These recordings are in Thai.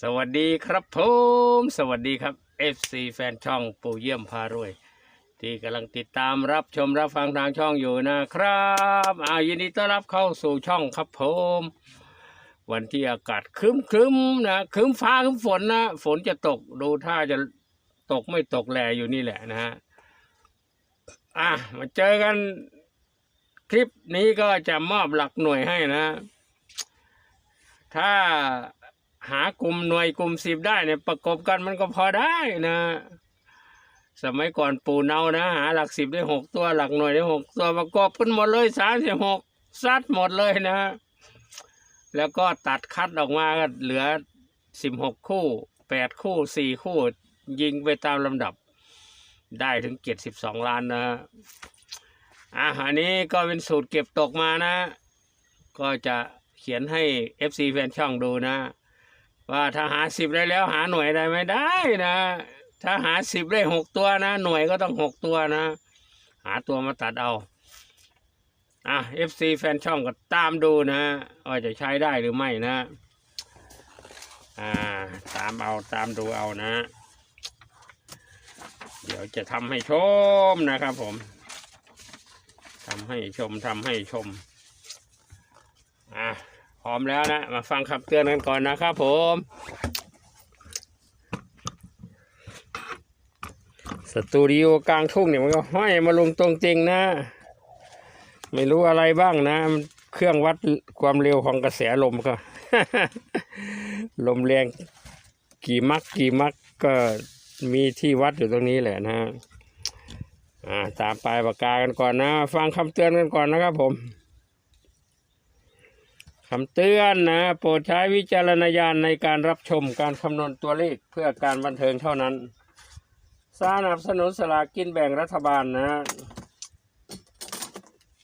สวัสดีครับผมสวัสดีครับ FC แฟนช่องปู่เยี่ยมพารวย ที่กำลังติดตามรับชมรับฟังทางช่องอยู่นะครับอายินดีต้อนรับเข้าสู่ช่องครับผม วันที่อากาศครึ้มครึ้มนะครึ้มฟ้าครึ้มฝนนะฝนจะตกดูท่าจะตกไม่ตกแลอยู่นี่แหละนะฮะอะมาเจอกันคลิปนี้ก็จะมอบหลักหน่วยให้นะ ถ้า กลุ่มหน่วยกลุ่มสิบได้เนี่ยประกบกันมันก็พอได้นะ สมัยก่อนปู่เนานะหาหลักสิบได้หกตัวหลักหน่วยได้หกตัวประกอบกันหมดเลยสามสิบหกซัดหมดเลยนะ แล้วก็ตัดคัดออกมาก็เหลือสิบหกคู่แปดคู่สี่คู่ ยิงไปตามลำดับ ได้ถึงเจ็ดสิบสองล้านนะอะอันนี้ก็เป็นสูตรเก็บตกมานะ ก็จะเขียนให้ FC แฟนช่องดูนะ ว่าถ้าหาสิบได้แล้วหาหน่วยได้ไม่ได้นะ ถ้าหาสิบได้หกตัวนะ หน่วยก็ต้องหกตัวนะ หาตัวมาตัดเอาอะ FC แฟนช่องก็ตามดูนะว่าจะใช้ได้หรือไม่นะ อ่า ตามเอาตามดูเอานะ เดี๋ยวจะทำให้ชมนะครับผมทำให้ชมทำให้ชม อะ พร้อมแล้วนะ มาฟังคำเตือนกันก่อนนะครับผม สตูดิโอกลางทุ่งเนี่ยมันก็ห้อยมาลงตรงจริงนะ ไม่รู้อะไรบ้างนะเครื่องวัดความเร็วของกระแสลมก็ ลมแรงกี่มักกี่มักก็มีที่วัดอยู่ตรงนี้แหละนะอ่าตามปลายปากกากันก่อนนะ ฟังคำเตือนกันก่อนนะครับผม คำเตือนนะ โปรดใช้วิจารณญาณในการรับชมการคำนวณตัวเลขเพื่อการบันเทิงเท่านั้น สนับสนุนสลากกินแบ่งรัฐบาลนะ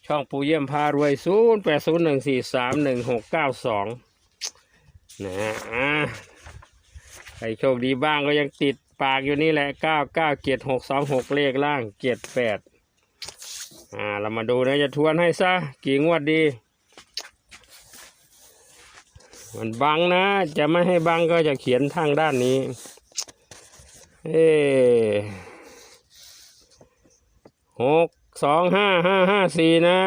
ช่องปูเยี่ยมพารวย 0 8 0 1 4 3 1 6 9 2 นะฮะอ่าใครโชคดีบ้างก็ยังติดปากอยู่นี่แหละ 9 9 7 6 2 6 เลขล่าง 7 8อ่า เรามาดูนะ จะทวนให้ซะ กี่งวดดี มันบังนะ จะไม่ให้บังก็จะเขียนทางด้านนี้ เอหกสองห้าห้าห้าสี่นะ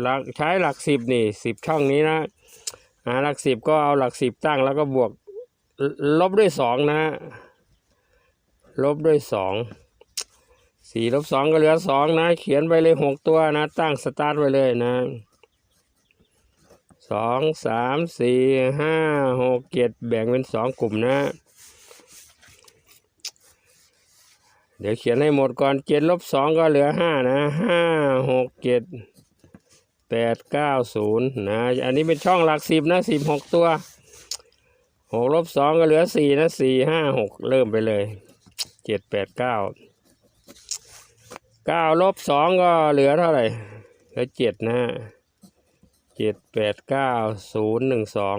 หลักใช้หลักสิบนี่สิบช่องนี้นะหาหลักสิบก็เอาหลักสิบตั้งแล้วก็บวกลบด้วยสองนะ ลบด้วยสองสี่ลบสองก็เหลือสองนะ เขียนไปเลยหกตัวนะ ตั้งสตาร์ทไว้เลยนะ สองสามสี่ห้าหกเจ็ดแบ่งเป็นสองกลุ่มนะ เดี๋ยวเขียนให้หมดก่อนเจ็ดลบสองก็เหลือห้านะห้าหกเจ็ดแปดเก้าศูนย์นะ อันนี้เป็นช่องหลักสิบนะสิบหกตัวหกลบสองก็เหลือสี่นะสี่ห้าหกเริ่มไปเลยเจ็ดแปดเก้าเก้าลบสองก็เหลือเท่าไหร่เหลือเจ็ดนะ เจ็ดแปดเก้าศูนย์หนึ่งสอง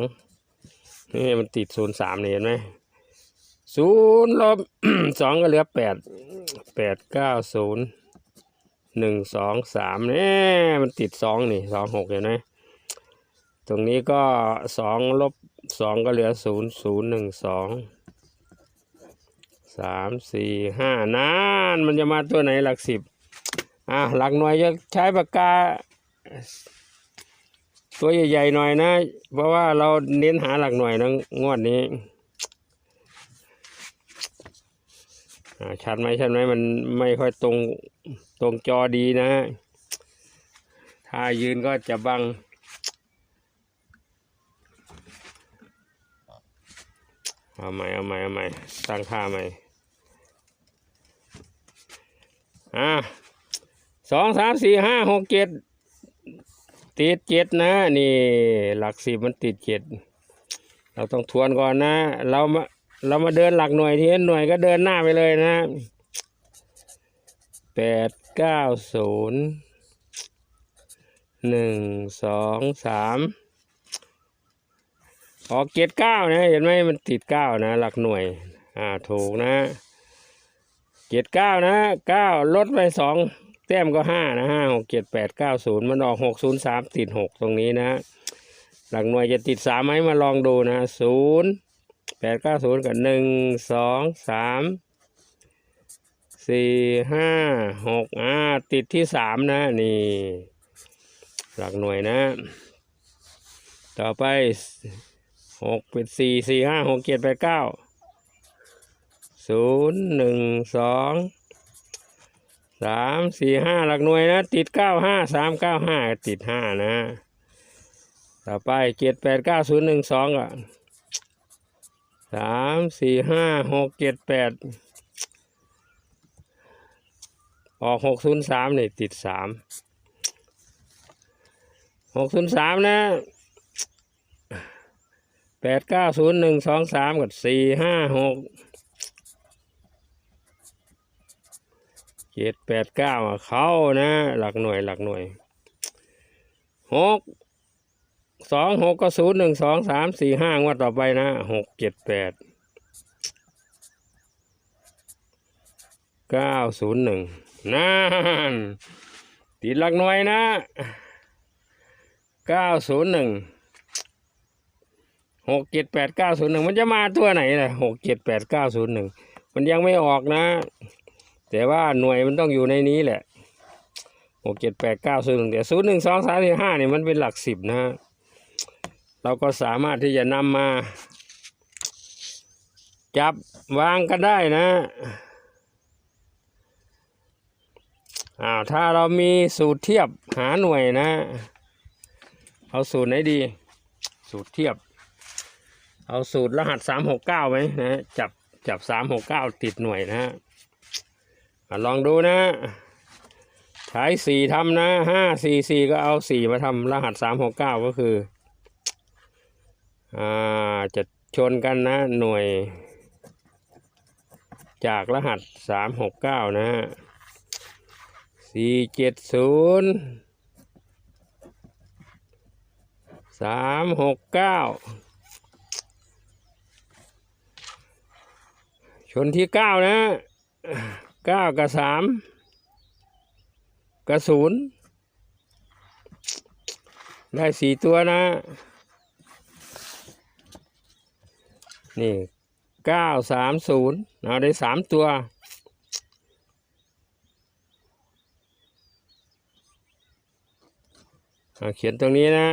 นี่มันติดศูนย์สามนี่เห็นไหมศูนย์ลบสองก็เหลือแปดแปดเก้าศูนย์หนึ่งสองสามเนี่ยมันติดสองนี่สองหกเห็นไหมตรงนี้ก็สองลบสองก็เหลือศูนย์ศูนย์หนึ่งสองสามสี่ห้านานมันจะมาตัวไหนหลักสิบอะหลักหน่วยจะใช้ปากกา ตัวใหญ่ๆหน่อยนะ เพราะว่าเราเน้นหาหลักหน่วยนะงวดนี้อาชัดไหมชัดไหมมันไม่ค่อยตรงตรงจอดีนะ ถ้ายืนก็จะบัง เอาใหม่เอาใหม่เอาใหม่ตั้งค่าใหม่ อ่าสองสามสี่ห้าหกเจ็ด ติดเจ็ดนะ นี่ หลักสิบมันติดเจ็ดเราต้องทวนก่อนนะ เรามาเรามาเดินหลักหน่วยที่หน่วยก็เดินหน้าไปเลยนะแปดเก้าศูนย์หนึ่งสองสามออกเจ็ดเก้านะเห็นไหมมันติดเก้านะ หลักหน่วย อ่าถูกนะเจ็ดเก้านะเก้าลดไปสอง แต้มก็ห้านะห้าหกเจ็ดแปดเก้าศูนย์มันออกหกศูนย์สามติดหกตรงนี้นะ หลักหน่วยจะติดสามไหมมาลองดูนะศูนย์แปดเก้าศูนย์กับหนึ่งสองสามสี่ห้าหกอ่าติดที่สามนะ นี่ หลักหน่วยนะ ต่อไปหกเป็นสี่สี่ห้าหกเจ็ดแปดเก้าศูนย์หนึ่งสอง สามสี่ห้าหลักหน่วยนะ ติดเก้าห้าสามเก้าห้าติดห้านะ ต่อไปเจ็ดแปดเก้าศูนย์หนึ่งสองอะสามสี่ห้าหกเจ็ดแปดออกหกศูนย์สามนี่ติดสามหกศูนย์สามนะแปดเก้าศูนย์หนึ่งสองสามกับสี่ห้าหก เจ็ดแปดเก้าเข้านะ หลักหน่วยหลักหน่วยหกสองหกก็ศูนย์หนึ่งสองสามสี่ห้างวดต่อไปนะหกเจ็ดแปดเก้าศูนย์หนึ่งนั่นติดหลักหน่วยนะเก้าศูนย์หนึ่งหกเจ็ดแปดเก้าศูนย์หนึ่งมันจะมาตัวไหนล่ะหกเจ็ดแปดเก้าศูนย์หนึ่งมันยังไม่ออกนะ แต่ว่าหน่วยมันต้องอยู่ในนี้แหละหกเจ็ดแปดเก้าศูนย์หนึ่งแต่ศูนย์หนึ่งสองสามสี่ห้านี่มันเป็นหลักสิบนะเราก็สามารถที่จะนำมา จับวางกันได้นะอ้าวถ้าเรามีสูตรเทียบหาหน่วยนะ เอาสูตรไหนดี สูตรเทียบ เอาสูตรรหัสสามหกเก้าไหมนะจับจับสามหกเก้าติดหน่วยนะอะ ลองดูนะใช้สี่ทำนะห้าสี่สี่ก็เอาสี่มาทำรหัสสามหกเก้าก็คือ อ่า จะชนกันนะ หน่วย จากรหัสสามหกเก้านะสี่เจ็ดศูนย์สามหกเก้าชนที่เก้านะ เก้ากับสามกับศูนย์ได้สี่ตัวนะ นี่เก้าสามศูนย์เอาได้สามตัวเขียนตรงนี้นะ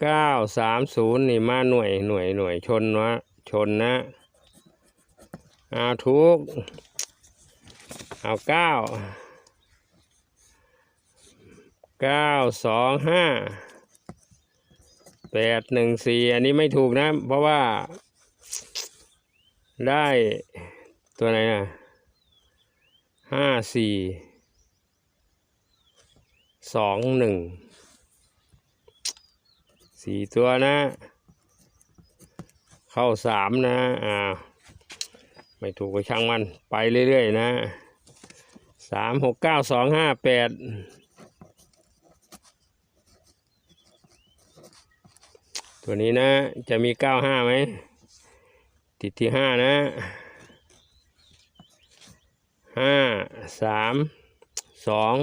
เก้าสามศูนย์นี่มาหน่วยหน่วยหน่วยชนวะชนนะ เอาทุก เอาเก้าเก้าสองห้าแปดหนึ่งสี่อันนี้ไม่ถูกนะ เพราะว่า ได้ตัวไหนอะห้าสี่สองหนึ่งสี่ตัวนะ เข้าสามนะอ่า ไม่ถูกก็ช่างมันไปเรื่อยๆนะสามหกเก้าสองห้าแปดตัวนี้นะ จะมีเก้าห้าไหม ติดที่ห้านะห้าสามสอง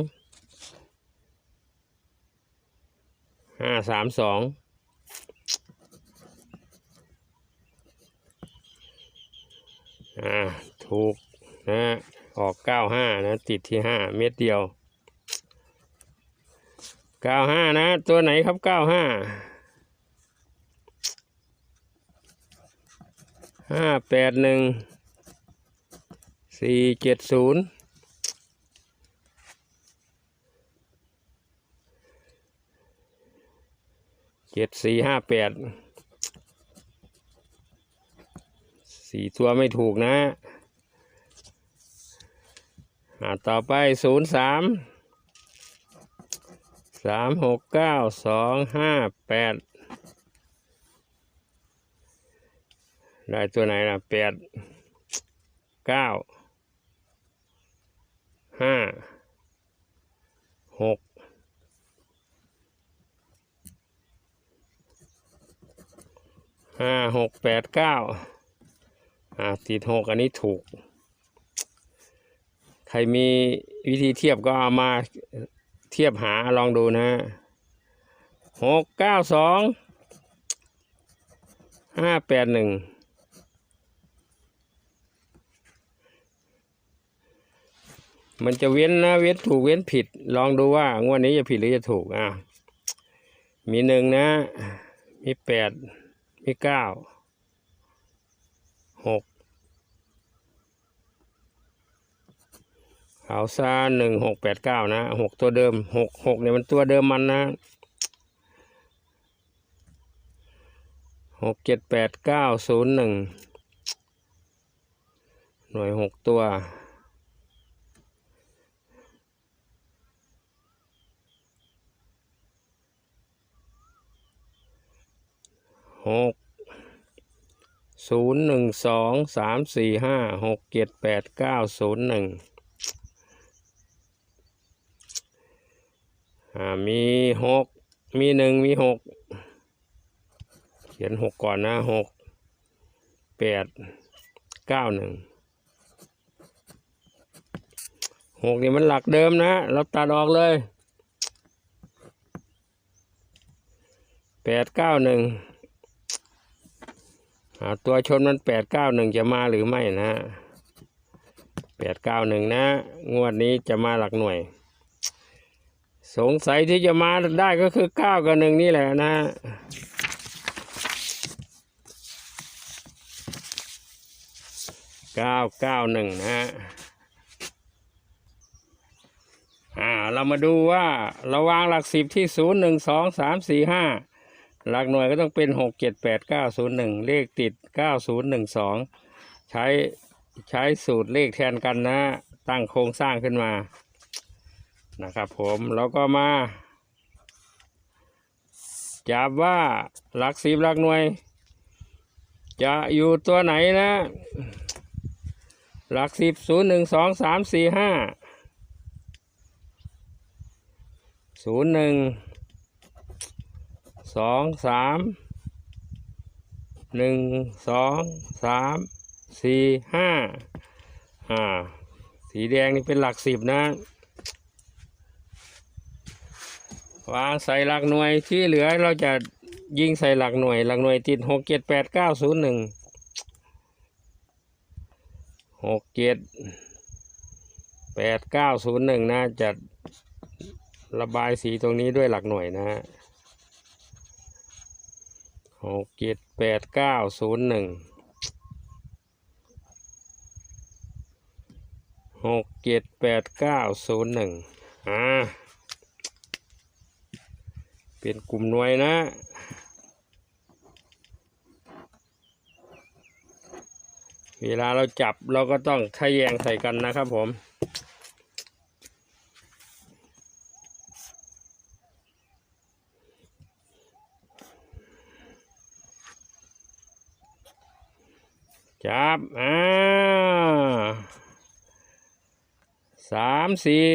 ห้าสามสอง อ่าถูกนะออกเก้าห้านะติดที่ห้าเม็ดเดียวเก้าห้านะ ตัวไหนครับเก้าห้าห้าแปดหนึ่งสี่เจ็ดศูนย์เจ็ดสี่ห้าแปด สี่ตัวไม่ถูกนะต่อไปศูนย์สามสามหกเก้าสองห้าแปดได้ตัวไหนล่ะแปดเก้าห้าหกห้าหกแปดเก้า อ่าติดหกอันนี้ถูก ใครมีวิธีเทียบก็เอามาเทียบหาลองดูนะหกเก้าสองห้าแปดหนึ่งมันจะเว้นนะเว้นถูกเว้นผิด ลองดูว่างวดนี้จะผิดหรือจะถูกอะมีหนึ่งนะ มีแปดมีเก้าหก เอาซาหนึ่งหกแปดเก้านะหกตัวเดิมหกหกเนี่ยมันตัวเดิมมันนะหกเจ็ดแปดเก้าศูนย์หนึ่งหน่วยหกตัวหกศูนย์หนึ่งสองสามสี่ห้าหกเจ็ดแปดเก้าศูนย์หนึ่ง อ่ามีหกมีหนึ่งมีหกเขียนหกก่อนนะหกแปดเก้าหนึ่งหกนี่มันหลักเดิมนะเราตัดออกเลยแปดเก้าหนึ่งตัวชนมันแปดเก้าหนึ่งจะมาหรือไม่นะแปดเก้าหนึ่งนะ งวดนี้จะมาหลักหน่วย สงสัยที่จะมาได้ก็คือเก้ากับหนึ่งนี่แหละนะเก้าเก้าหนึ่งนะฮะอ่าเรามาดูว่าเราวางหลักสิบที่ศูนย์หนึ่งสองสามสี่ห้าหลักหน่วยก็ต้องเป็นหกเจ็ดแปดเก้าศูนย์หนึ่งเลขติดเก้าศูนย์หนึ่งสองใช้ใช้สูตรเลขแทนกันนะ ตั้งโครงสร้างขึ้นมา นะครับผมแล้วก็มา จับว่าหลักสิบหลักหน่วย จะอยู่ตัวไหนนะ หลักสิบศูนย์หนึ่งสองสามสี่ห้าศูนย์หนึ่งสองสามหนึ่งสองสามสี่ห้าอ่าสีแดงนี่เป็นหลักสิบนะ วางใส่หลักหน่วยที่เหลือเราจะยิงใส่หลักหน่วย หลักหน่วยติดหกเจ็ดแปดเก้าศูนย์หนึ่งหกเจ็ดแปดเก้าศูนย์หนึ่งนะจะระบายสีตรงนี้ด้วยหลักหน่วยนะฮะหกเจ็ดแปดเก้าศูนย์หนึ่งหกเจ็ดแปดเก้าศูนย์หนึ่งอ่า เป็นกลุ่มหน่วยนะ เวลาเราจับเราก็ต้องทะแยงใส่กันนะครับผมจับ อ่าสามสี่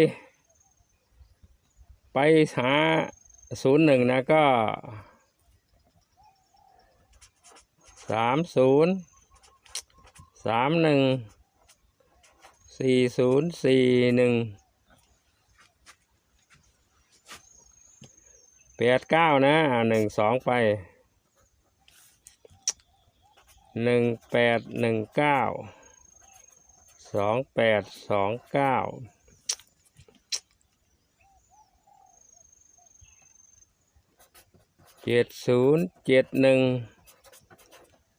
ไปหา ศูนย์หนึ่งนะก็สามศูนย์สามหนึ่งสี่ศูนย์สี่หนึ่งแปดเก้านะหนึ่งสองไปหนึ่งแปดหนึ่งเก้าสองแปดสองเก้า เจ็ดศูนย์เจ็ดหนึ่ง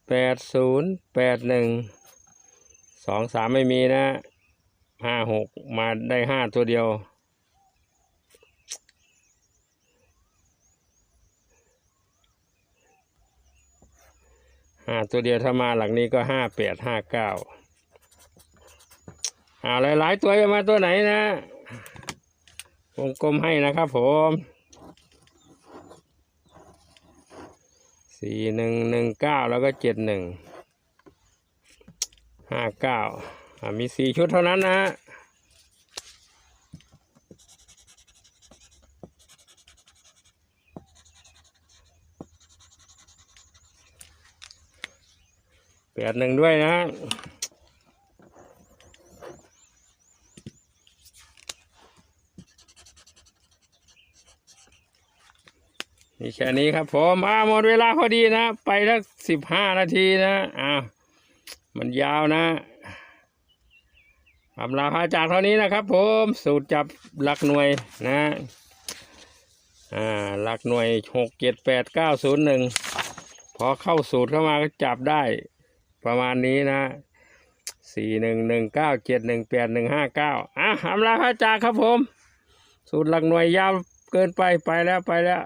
แปดศูนย์แปดหนึ่งสองสามไม่มีนะห้าหกมาได้ห้าตัวเดียว ห้าตัวเดียวถ้ามาหลังนี้ก็ห้าแปดห้าเก้าอ่าหลาย ๆ ตัวจะมาตัวไหนนะ วงกลมให้นะครับผม สี่หนึ่งหนึ่งเก้าแล้วก็เจ็ดหนึ่งห้าเก้ามีสี่ชุดเท่านั้นนะแปดหนึ่งด้วยนะ มีแค่นี้ครับผมอ่าหมดเวลาพอดีนะ ไปสักสิบห้านาทีนะอ้าวมันยาวนะอำลาพาจากเท่านี้นะครับ ผมสูตรจับหลักหน่วยนะอ่าหลักหน่วยหกเจ็ดแปดเก้าศูนย์หนึ่งพอเข้าสูตรเข้ามาก็จับได้ประมาณนี้นะสี่หนึ่งหนึ่งเก้าเจ็ดหนึ่งแปดหนึ่งห้าเก้าอะอำลาพระจากครับผม สูตรหลักหน่วยยาวเกินไปไปแล้วไปแล้ว